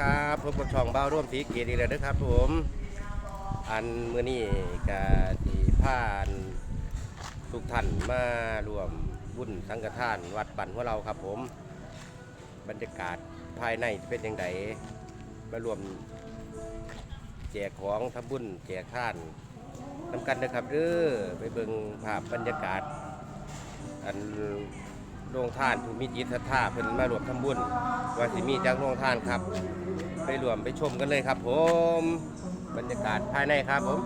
ครับพบกับช่องเบ้าร่วมสีเกียรติอีกแล้วนะครับผม อันเมื้อนี้ก็ที่ผ่านทุกท่านมารวมบุญสังฆทาน วัดบันของเราครับผม บรรยากาศภายในเป็นยังไงมารวมแจกของทำบุญแจกท่านนำกันนะครับเด้อไปเบิ่งภาพบรรยากาศ อันโรงทานผู้มีจิตศรัทธาเพิ่นมารวมทำบุญว่าสิมีจากโรงทานครับ ไปรวมไปชมกันเลยครับผม บรรยากาศภายในครับผม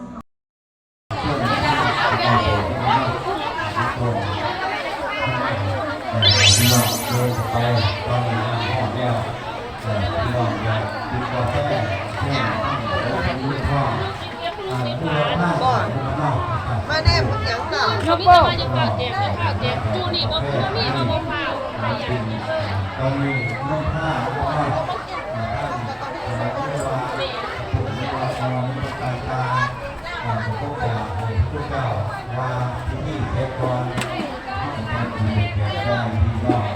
พี่น้องเดินไปต้องมีน้ำหอมแล้วเอ่อพี่น้องอยากกินกาแฟเที่ยงตั้งแต่วันนี้ก็อ่าผู้รับผ้าสายผู้รับผ้ามาแน่มึงยังเก่าเขาบอกว่าจะฝากเจ็บจะฝากเจ็บกูนี่บ่บ่มีมาบ่ฝากใครอยากกินเลยตอนนี้น้ำผ้าแล้วก็อ่าท่านเอ่อเรียกว่าผู้ มีวาสนาในการตาอ่าพระเจ้าให้พระเจ้าว่าที่นี่เทพก่อนการดีแก่ได้ดีรอด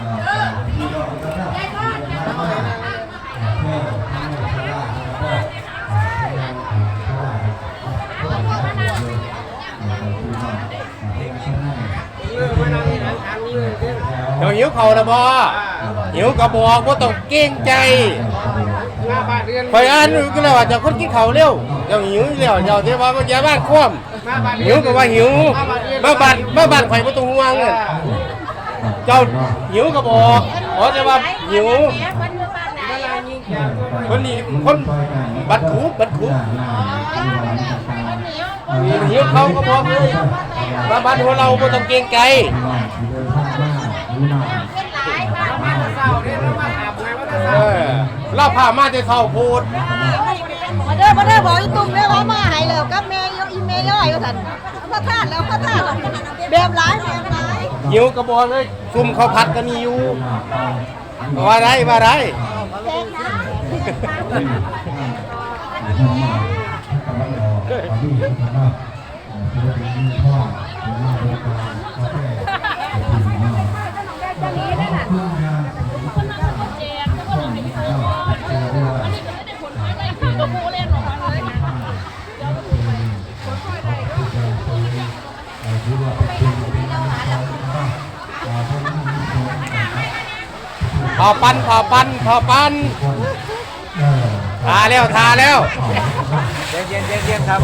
อ่าดีรอดก็ได้ดีมากมากอ่าเพื่อให้ชาลาแล้วก็อ่าให้นางชาลาก็ได้ดีเลยอ่าดีมากอ่าเพื่อให้เดี๋ยวหิวเขาวนะบอหิวกระบอกว่าต้องเก่งใจ คอยอ่านก็เลยว่าจะคนกินเขาวเร็วเดี๋ยวหิวเร็วเดี๋ยวที่ว่ามันจะบ้านคว่ำหิวก็ว่าหิวมาบัดมาบัดไข่ประตูห่วงเนี่ยเจ้าหิวกระบอกอ๋อจะว่าหิวคนนี้คนบัดคูบัดคูหิวเขาก็บอกเลยมาบัดหัวเราไม่ต้องเก่งใจเออ เราพามาจะเท่าพูดมาเด้อมาเด้อบอกอีตุ้มเด้อว่ามาให้แล้วกับแม่อีแม่ย่อยว่าท่านพระธาตุแล้วพระธาตุแบบหลายแบบหลายหิวกระบอกเลยซุ่มเขาวผัดก็มีอยู่ว่าไรว่าไรแพงนะคน พอปันพอปันพอปันทาแล้วทาแล้วเย็นเย็นเย็นเย็นครับ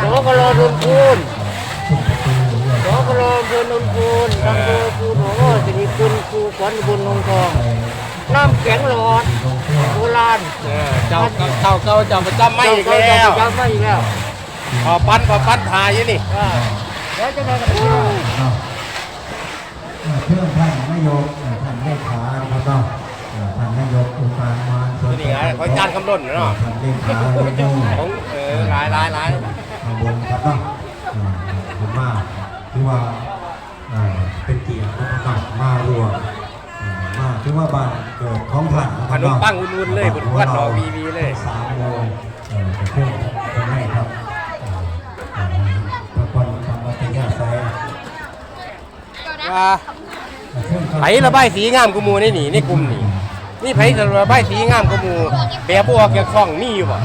โสกโลดุนคูณโสกโลดุนคูณดังโดคูโหสิริคุณคูขวัญบุญลงทองน้ำแข็งหลอดโบราณเจ้าเจ้าเจ้าเจ้าประจำไม่อีกแล้วจำไม่อีกแล้วพอปันพอปันทาอยู่นี่แล้วจะได้กันเพื่อนท่านนายกาจานคำล้นเนาะท่านเลขาเลขาของเออหลายหลายหลายมาบนครับเนาะผมว่าที่ว่าเป็นเกียรตินะครับมารวมมาที่ว่าบ้านเกิดของท่านขนมปังอุ่นๆเลยบนวัดดอกวีวีเลยสามโมงเพื่อนคนให้ครับพระพรธรรมปัญญาใสว่าไผระบายสีงามกูมูในนี่ในกลุ่มนี่ นี่ไผระบายสีงามกูมูแบบบ่ออกจากช่องมีอยู่บ่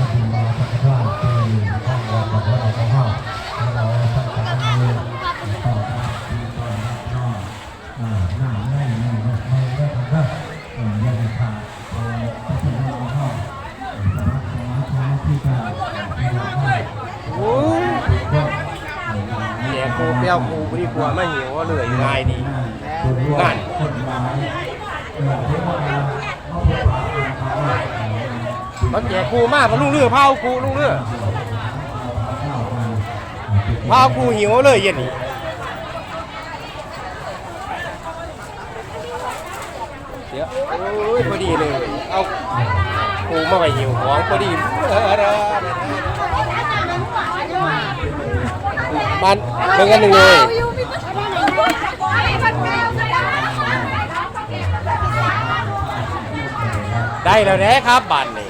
โอ้ยแย่กูเปรี้ยวกูบ่ดีกว่ามาหิวเลยง่ายดีนั่น มันแย่กูมากพะลุงเรือพาเอากูลุงเรือพาเอากูหิวเลยเย็นนี่เดี๋ยวโอ้ยพอดีเลย เอากูมาไปหิวของพอดีเออเออมันเป็นกันหนึ่งเลย ได้แล้วแนะครับบัตรนี่